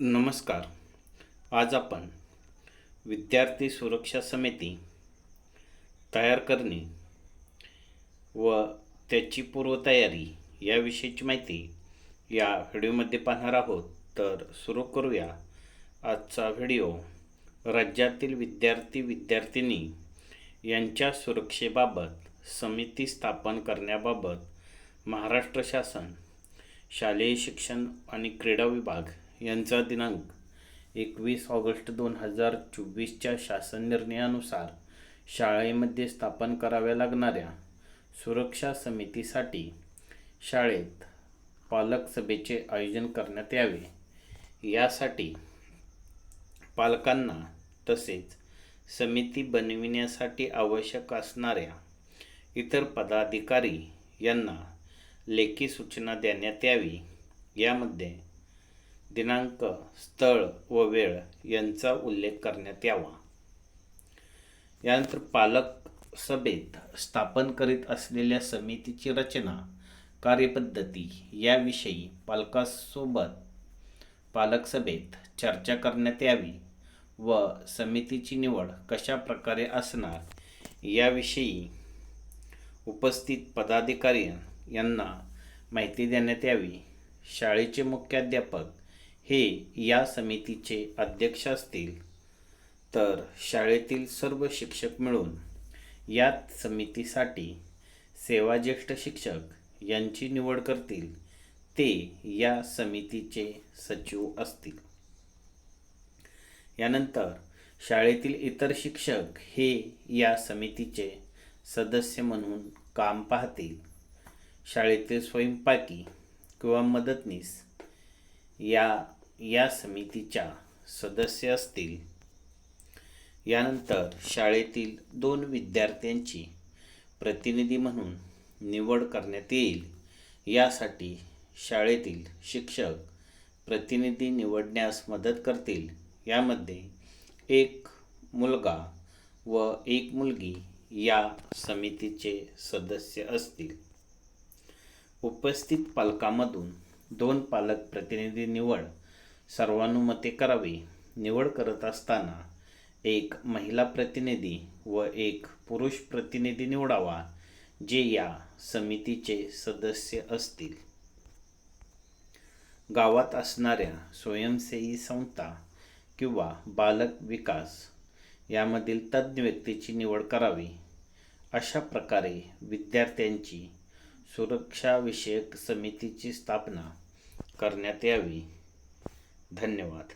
नमस्कार. आज आपण विद्यार्थी सुरक्षा समिती तयार करणे व त्याची पूर्वतयारी याविषयीची माहिती या व्हिडिओमध्ये पाहणार आहोत. तर सुरू करूया आजचा व्हिडिओ. राज्यातील विद्यार्थी विद्यार्थिनी यांच्या सुरक्षेबाबत समिती स्थापन करण्याबाबत महाराष्ट्र शासन शालेय शिक्षण आणि क्रीडा विभाग यांचा दिनांक एकवीस ऑगस्ट दोन हजार चोवीसच्या शासन निर्णयानुसार शाळेमध्ये स्थापन कराव्या लागणाऱ्या सुरक्षा समितीसाठी शाळेत पालक सभेचे आयोजन करण्यात यावे. यासाठी पालकांना तसेच समिती बनविण्यासाठी आवश्यक असणाऱ्या इतर पदाधिकारी यांना लेखी सूचना देण्यात यावी. यामध्ये दिनांक स्थळ व वेळ यांचा उल्लेख करण्यात यावा. यानंतर पालक सभेत स्थापन करीत असलेल्या समितीची रचना कार्यपद्धती याविषयी पालकासोबत पालक सभेत चर्चा करण्यात यावी व समितीची निवड कशा प्रकारे असणार याविषयी उपस्थित पदाधिकारी यांना माहिती देण्यात यावी. शाळेचे मुख्याध्यापक हे या समितीचे अध्यक्ष असतील तर शाळेतील सर्व शिक्षक मिळून या समितीसाठी सेवाज्येष्ठ शिक्षक यांची निवड करतील ते या समितीचे सचिव असतील. यानंतर शाळेतील इतर शिक्षक हे या समितीचे सदस्य म्हणून काम पाहतील. शाळेतील स्वयंपाकी किंवा मदतनीस या या समितीच्या सदस्य असतील. यानंतर शाळेतील दोन विद्यार्थ्यांची प्रतिनिधी म्हणून निवड करण्यात येईल. यासाठी शाळेतील शिक्षक प्रतिनिधी निवडण्यास मदत करतील. यामध्ये एक मुलगा व एक मुलगी या समितीचे सदस्य असतील. उपस्थित पालकांमधून दोन पालक प्रतिनिधी निवड सर्वानुमते करावी. निवड करत असताना एक महिला प्रतिनिधी व एक पुरुष प्रतिनिधी निवडावा जे या समितीचे सदस्य असतील. गावात असणाऱ्या स्वयंसेवी संस्था किंवा बालक विकास यामधील तज्ज्ञ व्यक्तीची निवड करावी. अशा प्रकारे विद्यार्थ्यांची सुरक्षाविषयक समितीची स्थापना करण्यात यावी. धन्यवाद.